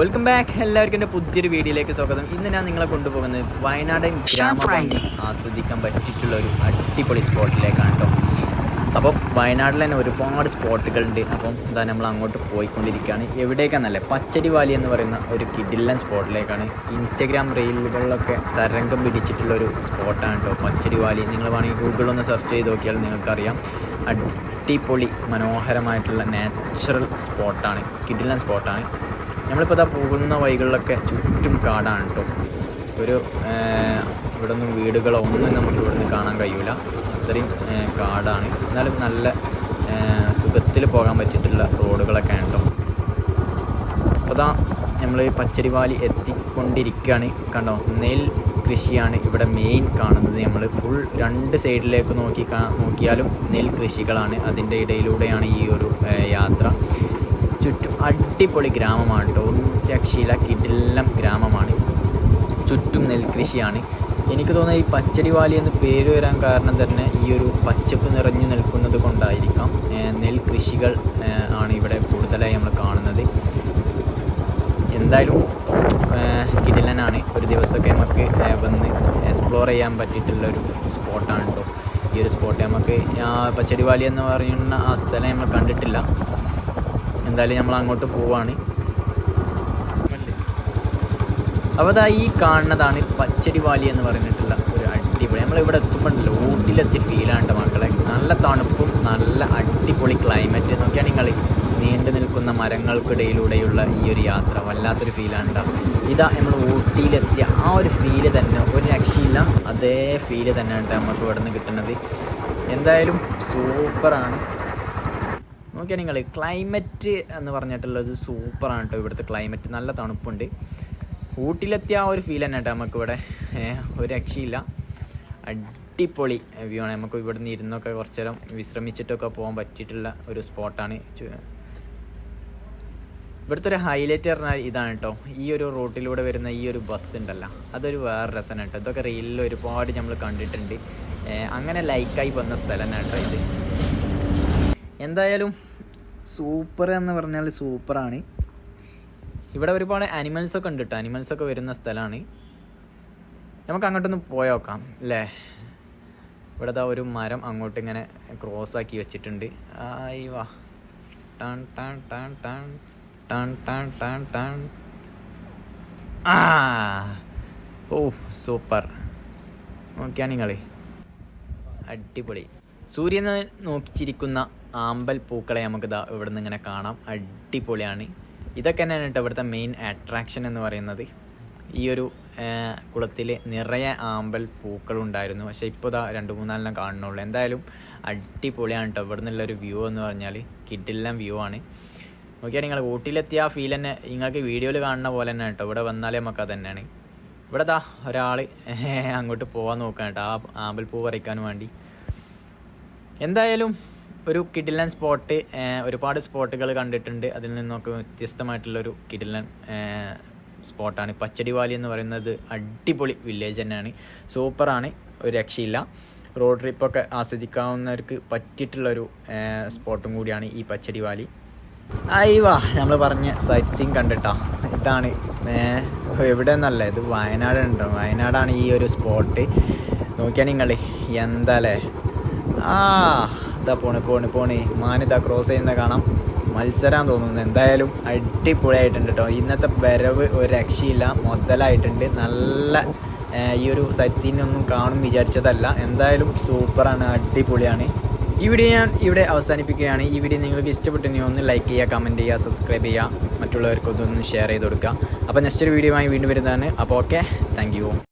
Welcome back എല്ലാവർക്കും എന്റെ പുതിയൊരു വീഡിയോയിലേക്ക് സ്വാഗതം. ഇന്ന് ഞാൻ നിങ്ങളെ കൊണ്ടുപോകുന്നത് വയനാടൻ ഗ്രാമഭംഗി ആസ്വദിക്കാൻ പറ്റിയിട്ടുള്ള ഒരു അടിപൊളി സ്പോട്ടിലേക്കാണ് കേട്ടോ അപ്പോൾ വയനാട്ടിൽ തന്നെ ഒരുപാട് സ്പോട്ടുകളുണ്ട്. അപ്പം ഇതാ നമ്മൾ അങ്ങോട്ട് പോയിക്കൊണ്ടിരിക്കുകയാണ്. എവിടേക്കാണെന്നല്ലേ പച്ചടി വാലി എന്ന് പറയുന്ന ഒരു കിഡില്ലൻ സ്പോട്ടിലേക്കാണ്. ഇൻസ്റ്റഗ്രാം റീലുകളിലൊക്കെ തരംഗം പിടിച്ചിട്ടുള്ള ഒരു സ്പോട്ടാണ് കേട്ടോ പച്ചടി വാലി നിങ്ങൾ വേണമെങ്കിൽ ഗൂഗിളൊന്ന് സെർച്ച് ചെയ്ത് നോക്കിയാൽ നിങ്ങൾക്കറിയാം. അടിപൊളി മനോഹരമായിട്ടുള്ള നാച്ചുറൽ സ്പോട്ടാണ് കിഡിലൻ സ്പോട്ടാണ് നമ്മളിപ്പോൾ ഇതാ പോകുന്ന വഴികളിലൊക്കെ ചുറ്റും കാടാണ് കേട്ടോ ഒരു ഇവിടെ ഒന്നും വീടുകളോ ഒന്നും നമുക്ക് ഇവിടുന്ന് കാണാൻ കഴിയൂല. അത്രയും കാടാണ്. എന്നാലും നല്ല സുഖത്തിൽ പോകാൻ പറ്റിയിട്ടുള്ള റോഡുകളൊക്കെ കേട്ടോ അപ്പോൾ ഇതാ നമ്മൾ പച്ചരിവാലി എത്തിക്കൊണ്ടിരിക്കുകയാണ് കണ്ടോ? നെൽ കൃഷിയാണ് ഇവിടെ മെയിൻ കാണുന്നത് നമ്മൾ ഫുൾ രണ്ട് സൈഡിലേക്ക് നോക്കി നോക്കിയാലും നെൽ കൃഷികളാണ് അതിന്റെ ഇടയിലൂടെയാണ് ഈ ഒരു യാത്ര. ചുറ്റും അടിപൊളി ഗ്രാമമാണ് കേട്ടോ. രക്ഷയില്ല കിടിലം ഗ്രാമമാണ്. ചുറ്റും നെൽകൃഷിയാണ്. എനിക്ക് തോന്നുന്നത് ഈ പച്ചടി വാലി എന്ന് പേര് വരാൻ കാരണം തന്നെ ഈ ഒരു പച്ചപ്പ് നിറഞ്ഞു നിൽക്കുന്നത് കൊണ്ടായിരിക്കാം. നെൽകൃഷികൾ ആണ് ഇവിടെ കൂടുതലായി നമ്മൾ കാണുന്നത്. എന്തായാലും കിടിലനാണ്. ഒരു ദിവസമൊക്കെ നമുക്ക് വന്ന് എക്സ്പ്ലോർ ചെയ്യാൻ പറ്റിയിട്ടുള്ള ഒരു സ്പോട്ടാണ് കേട്ടോ. ഈ ഒരു സ്പോട്ട് നമുക്ക് ആ പച്ചടി വാലി എന്ന് പറയുന്ന ആ സ്ഥലം നമ്മൾ കണ്ടിട്ടില്ല. എന്തായാലും നമ്മൾ അങ്ങോട്ട് പോവാണ്. അപ്പോൾ അതാ ഈ കാണുന്നതാണ് പച്ചടി വാലി എന്ന് പറഞ്ഞിട്ടുള്ള ഒരു അടിപൊളി. നമ്മൾ ഇവിടെ എത്തുമ്പോഴല്ലോ ഊട്ടിലെത്തി ഫീലാണ്ട് മക്കളെ. നല്ല തണുപ്പും നല്ല അടിപൊളി ക്ലൈമറ്റ് എന്നൊക്കെയാണ് നിങ്ങൾ നീണ്ടു നിൽക്കുന്ന മരങ്ങൾക്കിടയിലൂടെയുള്ള ഈ ഒരു യാത്ര. വല്ലാത്തൊരു ഫീലാണ് ഇതാ നമ്മൾ ഊട്ടിയിലെത്തിയ ആ ഒരു ഫീൽ തന്നെ ഒരു രക്ഷയില്ല. അതേ ഫീൽ തന്നെയാണ് നമുക്ക് ഇവിടെ നിന്ന് കിട്ടുന്നത്. എന്തായാലും സൂപ്പറാണ് നോക്കിയാൽ നിങ്ങൾ ക്ലൈമറ്റ് എന്ന് പറഞ്ഞിട്ടുള്ളത് സൂപ്പറാണ് കേട്ടോ ഇവിടുത്തെ ക്ലൈമറ്റ് നല്ല തണുപ്പുണ്ട്. ഊട്ടിയിലെത്തിയ ആ ഒരു ഫീൽ തന്നെ കേട്ടോ നമുക്കിവിടെ ഒരു രക്ഷയില്ല. അടിപൊളി വ്യൂ ആണ്. നമുക്ക് ഇവിടെ നിന്ന് ഇരുന്നൊക്കെ കുറച്ച് നേരം വിശ്രമിച്ചിട്ടൊക്കെ പോകാൻ പറ്റിയിട്ടുള്ള ഒരു സ്പോട്ടാണ് ഇവിടുത്തെ ഒരു ഹൈലൈറ്റ് പറഞ്ഞാൽ ഇതാണ് കേട്ടോ ഈ ഒരു റൂട്ടിലൂടെ വരുന്ന ഈ ഒരു ബസ് ഉണ്ടല്ലോ. അതൊരു വേറെ രസമാണ് കേട്ടോ ഇതൊക്കെ റീലിൽ ഒരുപാട് നമ്മൾ കണ്ടിട്ടുണ്ട്. അങ്ങനെ ലൈക്കായി വന്ന സ്ഥലം തന്നെ കേട്ടോ ഇത്. എന്തായാലും സൂപ്പർ എന്ന് പറഞ്ഞാൽ സൂപ്പറാണ്. ഇവിടെ ഒരുപാട് അനിമൽസൊക്കെ ഉണ്ട് കേട്ടോ അനിമൽസൊക്കെ വരുന്ന സ്ഥലമാണ്. നമുക്ക് അങ്ങോട്ടൊന്ന് പോയോക്കാം അല്ലേ ഇവിടെ ദാ ഒരു മരം അങ്ങോട്ട് ഇങ്ങനെ ക്രോസ് ആക്കി വെച്ചിട്ടുണ്ട്. ആയി വാ. ടാൻ ടാൻ ടാൻ ടാൻ ടാൻ ടാൻ ടാൻ ടാൻ ആ! ഓ സൂപ്പർ. നോക്കിയാണ് നിങ്ങൾ അടിപൊളി. സൂര്യൻ നോക്കിച്ചിരിക്കുന്ന ആമ്പൽ പൂക്കളെ നമുക്ക് ഇതാ ഇവിടെ നിന്ന് ഇങ്ങനെ കാണാം. അടിപൊളിയാണ്. ഇതൊക്കെ തന്നെയാണ് കേട്ടോ ഇവിടുത്തെ മെയിൻ അട്രാക്ഷൻ എന്ന് പറയുന്നത്. ഈ ഒരു കുളത്തിൽ നിറയെ ആമ്പൽ പൂക്കളുണ്ടായിരുന്നു. പക്ഷേ ഇപ്പോൾ ഇതാ രണ്ട് മൂന്നാലെണ്ണം കാണുന്നുള്ളൂ. എന്തായാലും അടിപൊളിയാണ് കേട്ടോ ഇവിടെ നിന്നുള്ള ഒരു വ്യൂ എന്ന് പറഞ്ഞാൽ കിഡിലെല്ലാം വ്യൂ ആണ്. നോക്കിയാൽ നിങ്ങൾ ഊട്ടിയിലെത്തിയ ആ ഫീൽ തന്നെ. നിങ്ങൾക്ക് വീഡിയോയിൽ കാണുന്ന പോലെ തന്നെ കേട്ടോ. ഇവിടെ വന്നാലേ നമുക്ക് അത് തന്നെയാണ്. ഇവിടെ താ ഒരാൾ അങ്ങോട്ട് പോകാൻ നോക്കാൻ കേട്ടോ. ആ ആമ്പൽ പൂ പറിക്കാൻ വേണ്ടി. എന്തായാലും ഒരു കിഡിലൻ സ്പോട്ട് ഒരുപാട് സ്പോട്ടുകൾ കണ്ടിട്ടുണ്ട്. അതിൽ നിന്നൊക്കെ വ്യത്യസ്തമായിട്ടുള്ളൊരു കിഡിലൻ സ്പോട്ടാണ് പച്ചടിവാലി എന്ന് പറയുന്നത് അടിപൊളി വില്ലേജ് തന്നെയാണ്. സൂപ്പറാണ് ഒരു രക്ഷയില്ല. റോഡ് ട്രിപ്പൊക്കെ ആസ്വദിക്കാവുന്നവർക്ക് പറ്റിയിട്ടുള്ളൊരു സ്പോട്ടും കൂടിയാണ് ഈ പച്ചടിവാലി. അയ്യവാ നമ്മൾ പറഞ്ഞ സൈറ്റ് സീൻ കണ്ടിട്ടാ. ഇതാണ് എവിടെ നിന്നല്ല? ഇത് വയനാട് ഉണ്ടോ? വയനാടാണ് ഈ ഒരു സ്പോട്ട് നോക്കിയാൽ നിങ്ങൾ എന്താല്ലേ ആ ഇതാ പോണി പോണി പോണി. മാനിത ക്രോസ് ചെയ്യുന്ന കാണാം. മത്സരം തോന്നുന്നു. എന്തായാലും അടിപൊളിയായിട്ടുണ്ട് കേട്ടോ ഇന്നത്തെ വരവ് ഒരു രക്ഷയില്ല. മുതലായിട്ടുണ്ട്. നല്ല ഈ ഒരു സൈറ്റ് സീനൊന്നും കാണും വിചാരിച്ചതല്ല. എന്തായാലും സൂപ്പറാണ്. അടിപൊളിയാണ്. ഈ വീഡിയോ ഞാൻ ഇവിടെ അവസാനിപ്പിക്കുകയാണ്. ഈ വീഡിയോ നിങ്ങൾക്ക് ഇഷ്ടപ്പെട്ടെങ്കിൽ ഒന്ന് ലൈക്ക് ചെയ്യുക കമന്റ് ചെയ്യുക സബ്സ്ക്രൈബ് ചെയ്യുക. മറ്റുള്ളവർക്കൊന്ന് ഷെയർ ചെയ്ത് കൊടുക്കുക. അപ്പോൾ നെക്സ്റ്റ് ഒരു വീഡിയോ വീണ്ടും വരുന്നതാണ്. അപ്പോൾ ഓക്കെ താങ്ക്